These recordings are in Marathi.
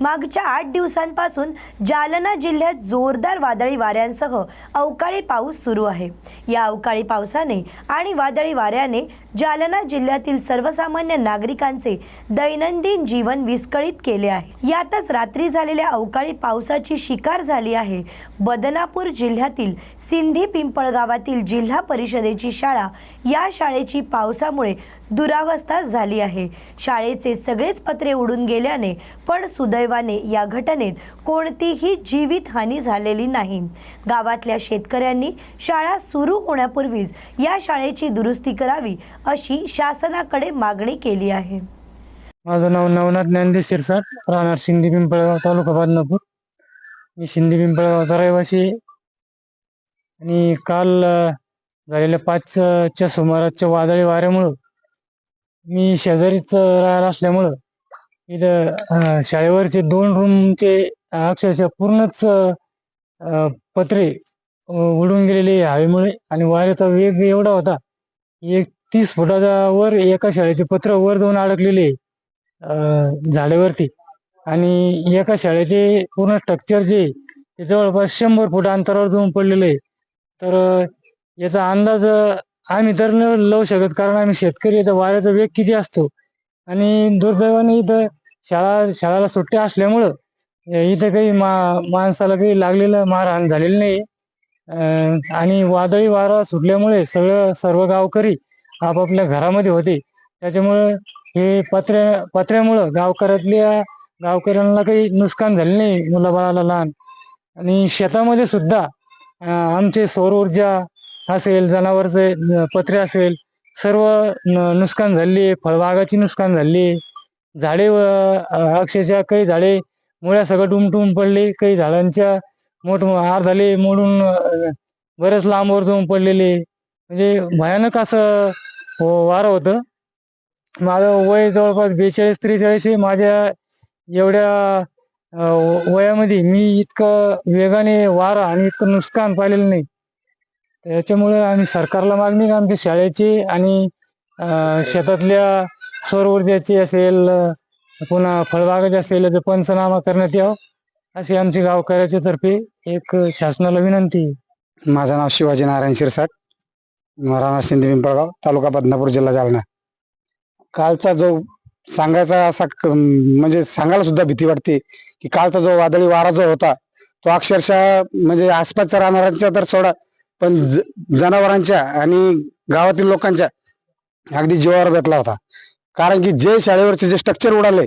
मागच्या आठ दिवसांपासून जालना जिल्ह्यात जोरदार वादळी वाऱ्यांसह अवकाळी पाऊस सुरू आहे. या अवकाळी पावसाने आणि वादळी वाऱ्याने जालना जिल्ह्यातील सर्वसामान्य नागरिकांचे दैनंदिन जीवन विस्कळीत केले आहे. यातच रात्री झालेल्या अवकाळी पावसाची शिकार झाली आहे. बदनापूर जिल्ह्यातील सिंधी पिंपळगावातील जिल्हा परिषदेची शाळा या शाळेची पावसामुळे दुरावस्था झाली आहे. शाळेचे सगळेच पत्रे उडून गेल्याने पण सुदैवाने या घटनेत कोणतीही जीवितहानी झालेली नाही. गावातल्या शेतकऱ्यांनी शाळा सुरू होण्यापूर्वीच या शाळेची दुरुस्ती करावी अशी शासनाकडे मागणी केली आहे. माझं नाव नवनाथ ज्ञानदेव शिरसाट राहणार शिंदी पिंपळगाव तालुका बदनापूर. मी शिंदी पिंपळगावचा रहिवासी आहे. आणि काल झालेल्या पाचच्या सुमाराच्या वादळी वाऱ्यामुळं मी शेजारीच राहायला असल्यामुळं इथं शाळेवरचे दोन रूमचे अक्षरशः पूर्णच पत्रे उडून गेलेले हवेमुळे आणि वाऱ्याचा वेग एवढा होता एक तीस फुटाच्या वर एका शाळेचे पत्र वर जाऊन अडकलेले आहे. झाडावरती. आणि एका शाळेचे पूर्ण स्ट्रक्चर जे आहे, ते जवळपास शंभर फूट अंतरावर जाऊन पडलेलं. आहे तर याचा अंदाज आम्ही तर न लावू शकत कारण आम्ही शेतकरी तर वाऱ्याचा वेग किती असतो? आणि दुर्दैवाने इथं शाळा शाळेला सुट्ट्या असल्यामुळं इथं काही मा माणसाला काही लागलेलं मारहाण झालेली नाही. आणि वादळी वारा सुटल्यामुळे सगळं सर्व गावकरी आपापल्या घरामध्ये होते. त्याच्यामुळं हे पत्र्या पत्र्यामुळं गावकऱ्यातल्या गावकऱ्यांना काही नुकसान झाले नाही मुलाबाळाला लहान. आणि शेतामध्ये सुद्धा आमचे सौर ऊर्जा असेल जनावरचे पत्रे असेल सर्व न- नुकसान झाले फळबागाची नुकसान झाली. झाडे व- अक्षरशः काही झाडे मुळ्या सगळं टुमटुम पडले. काही झाडांच्या मोठ झाले मोडून बरेच लांबवर जाऊन पडलेले. म्हणजे भयानक असं हो, वारं होतं. माझं वय जवळपास बेचाळीस त्रेचाळीस आहे माझ्या एवढ्या वयामध्ये मी इतकं वेगाने वारा आणि इतकं नुकसान पाहिलेलं नाही. त्याच्यामुळे आम्ही सरकारला मागणी आमच्या शाळेची आणि शेतातल्या सौर ऊर्जेची असेल पुन्हा फळबागाची असेल याचा पंचनामा करण्यात यावं अशी आमची गावकऱ्याच्या तर्फे एक शासनाला विनंती माझं नाव शिवाजी नारायण शिरसाट. राणा शिंदे पिंपळगाव तालुका बदनापूर जिल्हा जालना. कालचा जो सांगायचा असा म्हणजे सांगायला सुद्धा भीती वाटते की कालचा जो वादळी वारा जो होता तो अक्षरशः म्हणजे आसपासच्या राहणाऱ्यांचा तर सोडा पण ज- जनावरांच्या आणि गावातील लोकांच्या अगदी जीवावर बेतला होता. कारण की जे शाळेवरचे जे स्ट्रक्चर उडाले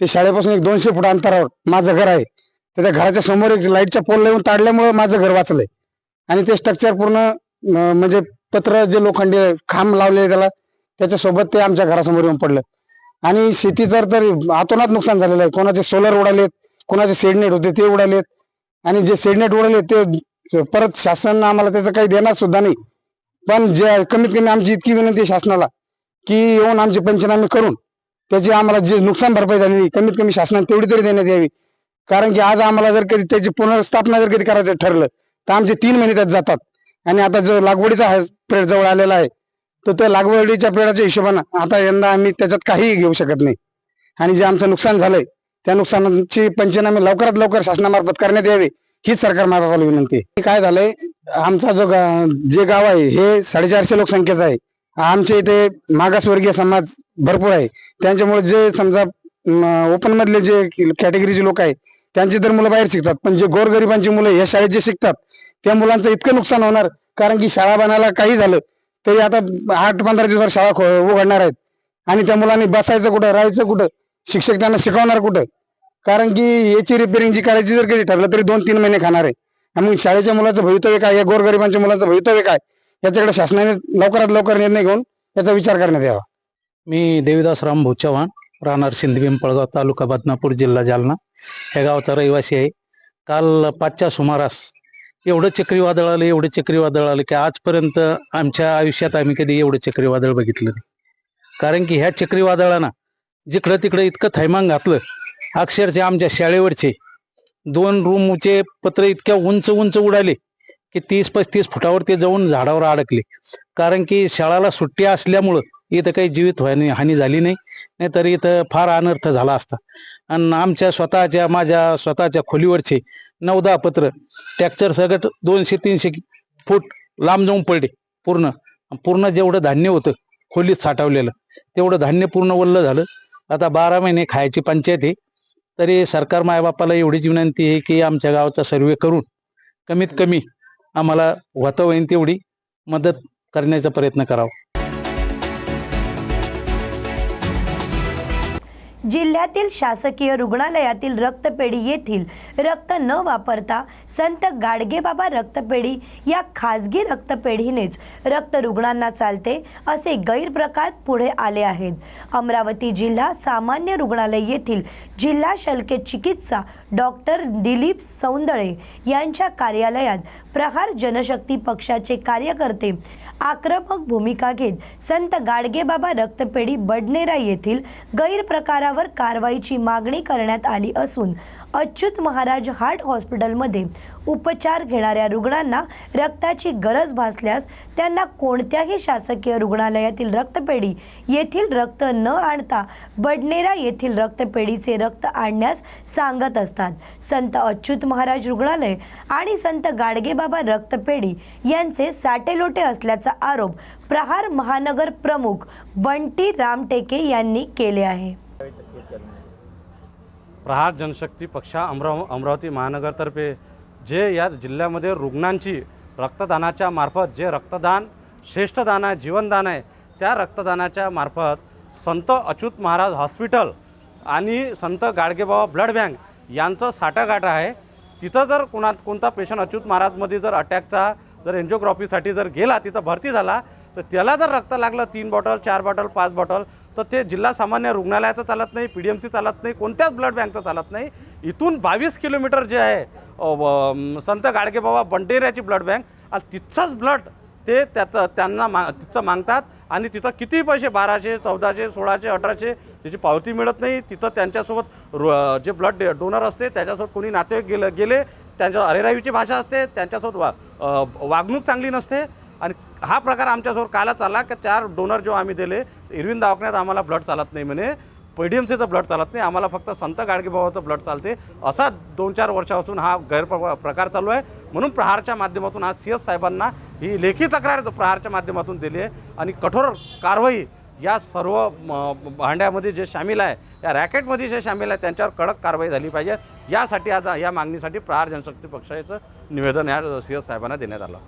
ते शाळेपासून एक दोनशे फूट अंतरावर माझं घर आहे. तर त्या घराच्या समोर एक लाईटच्या पोल लावून ताडल्यामुळे माझं घर वाचलंय. आणि ते स्ट्रक्चर पूर्ण म्हणजे पत्र जे लोखंडी खांब लावलेले त्याला त्याच्यासोबत ते आमच्या घरासमोर येऊन पडलं. आणि शेती जर तर अतोनात नुकसान झालेलं आहे. कोणाचे सोलर उडालेत कोणाचे सेडनेट होते ते उडालेत. आणि जे सेडनेट उडाले ते परत शासन आम्हाला त्याचं काही देणार सुद्धा नाही. पण जे कमीत कमी आमची इतकी विनंती आहे शासनाला की येऊन आमचे पंचनामे करून त्याची आम्हाला जे नुकसान भरपाई झालेली कमीत कमी शासनाने तेवढी तरी देण्यात यावी. कारण की आज आम्हाला जर कधी त्याची पुनर्स्थापना जर कधी करायचं ठरलं तर आमचे तीन महिने त्यात जातात. आणि आता जो लागवडीचा पिरियड जवळ आलेला आहे तर त्या लागवडीच्या पेडाच्या हिशोबानं आता यंदा आम्ही त्याच्यात काहीही घेऊ शकत नाही. आणि जे आमचं नुकसान झालंय त्या नुकसानाची पंचनामे लवकरात लवकर शासनामार्फत करण्यात यावे हीच सरकार मार्फत विनंती काय झालंय आमचा जो गा- जे गाव आहे हे साडेचारशे लोकसंख्येचं आहे. आमच्या इथे मागासवर्गीय समाज भरपूर आहे. त्यांच्यामुळे जे समजा ओपन मधले जे कॅटेगरीचे लोक आहेत त्यांची तर मुलं बाहेर शिकतात पण जे गोरगरिबांची मुलं या शाळेत जे शिकतात त्या मुलांचं इतकं नुकसान होणार कारण की शाळा बनायला काही झालं तरी आता आठ पंधरा दिवसावर शाळा खो- उघडणार आहेत. आणि त्या मुलांनी बसायचं कुठं राहायचं कुठं शिक्षक त्यांना शिकवणार कुठं? कारण की याची रिपेअरिंग जी करायची जर कधी ठरलं तरी दोन तीन महिने खाणार आहे. मग शाळेच्या मुलाचं भवितव्य काय या गोरगरिबांच्या मुलाचं भवितव्य काय याच्याकडे शासनाने लवकरात लवकर निर्णय घेऊन याचा विचार करण्यात यावा. मी देवीदास रामभाऊ चव्हाण राहणार सिंधी पळगाव तालुका बदनापूर जिल्हा जालना. या गावचा रहिवासी आहे. काल पाचच्या सुमारास एवढं चक्रीवादळ आलं एवढं चक्रीवादळ आलं की आजपर्यंत आमच्या आयुष्यात आम्ही कधी एवढं चक्रीवादळ बघितलं नाही. कारण की ह्या चक्रीवादळानं जिकडं तिकडं इतकं थैमान घातलं अक्षरशः आमच्या शाळेवरचे दोन रूमचे पत्र इतक्या उंच उंच उडाले की तीस पस्तीस फुटावर ते जाऊन झाडावर अडकले. कारण की शाळाला सुट्टी असल्यामुळं इथं काही जीवित हानी हानी झाली नाही नाहीतर इथं फार अनर्थ झाला असता. आणि आमच्या स्वतःच्या माझ्या स्वतःच्या खोलीवरचे नऊ दहा पत्र ट्रॅक्चर सगट दोनशे तीनशे फूट लांब जाऊन पडले पूर्ण. पूर्ण जेवढं धान्य होतं खोलीत साठवलेलं तेवढं धान्य पूर्ण वल्ल झालं. आता बारा महिने खायची पंचायत आहे तरी सरकार मायबापाला एवढीच विनंती आहे की आमच्या गावाचा सर्वे करून कमीत कमी आम्हाला होतं होईल तेवढी मदत करण्याचा प्रयत्न करावा. जिल्ह्यातील शासकीय रुग्णालयातील रक्तपेढी येथील रक्त न वापरता संत गाडगेबाबा रक्तपेढी या खाजगी रक्तपेढीनेच रक्त रुग्णांना चालते असे गैरप्रकार पुढे आले आहेत. अमरावती जिल्हा सामान्य रुग्णालय येथील जिल्हा शल्के चिकित्सा डॉक्टर दिलीप सौंदळे यांच्या कार्यालयात प्रहार जनशक्ती पक्षाचे कार्यकर्ते आक्रमक भूमिका घेत संत गाडगेबाबा रक्तपेढी बडनेरा येथील गैरप्रकारावर कारवाईची मागणी करण्यात आली असून अच्युत महाराज हार्ट हॉस्पिटलमध्ये उपचार घेणाऱ्या रुग्णांना रक्ताची गरज भासल्यास त्यांना कोणत्याही शासकीय रुग्णालयातील रक्तपेढी येथील रक्त न आणता बडनेरा येथील रक्तपेढीचे रक्त आणण्यास सांगत असतात. संत अच्युत महाराज रुग्णालय आणि संत गाडगेबाबा रक्तपेढी यांचे साटेलोटे असल्याचा आरोप प्रहार महानगर प्रमुख बंटी रामटेके यांनी केले आहे. प्रहार जनशक्ती पक्षा अमराव अमरावती महानगरतर्फे जे या जिल्ह्यामध्ये रुग्णांची रक्तदानाच्या मार्फत जे रक्तदान श्रेष्ठ दान आहे जीवनदान आहे त्या रक्तदानाच्या मार्फत संत अच्युत महाराज हॉस्पिटल आणि संत गाडगेबाबा ब्लड बँक यांचं साठागाठ आहे. तिथं जर कोणा कोणता पेशंट अच्युत महाराजमध्ये जर अटॅकचा जर एन्जिओग्राफीसाठी जर गेला तिथं भरती झाला तर त्याला जर रक्त लागलं तीन बॉटल चार बॉटल पाच बॉटल तर ते जिल्हा सामान्य रुग्णालयाचं चालत नाही पी डी एम सी चालत नाही कोणत्याच ब्लड बँकचं चालत नाही. इथून बावीस किलोमीटर जे आहे व, संत गाडगेबाबा बंडेऱ्याची ब्लड बँक आणि तिथचंच ब्लड ते त्याचं त्यांना मा तिथं मागतात आणि तिथं किती पैसे बाराशे चौदाशे सोळाशे अठराशे त्याची पावती मिळत नाही. तिथं त्यांच्यासोबत रो जे ब्लड डोनर असते त्याच्यासोबत कोणी नातेवाईक गेलं गेले त्यांच्या अरेरावीची भाषा असते त्यांच्यासोबत वा वागणूक चांगली नसते. आणि हा प्रकार आमच्यासमोर काला चालला की चार डोनर जो आम्ही दिले इरविन दवाखान्यात आम्हाला ब्लड चालत नाही म्हणे. पीडीएमसीचं ब्लड चालत नाही आम्हाला फक्त संत गाडगेबाबाचं ब्लड चालते. असा दोन चार वर्षापासून हा गैरप्र प्रकार चालू आहे. म्हणून प्रहारच्या माध्यमातून आज सी एस साहेबांना ही लेखी तक्रार प्रहारच्या माध्यमातून दिली आहे. आणि कठोर कारवाई या सर्व म, भांड्यामध्ये जे सामील आहे या रॅकेटमध्ये जे सामील आहे त्यांच्यावर कडक कारवाई झाली पाहिजे. यासाठी आज या मागणीसाठी प्रहार जनशक्ती पक्षाचं निवेदन या सी एस साहेबांना देण्यात आलं.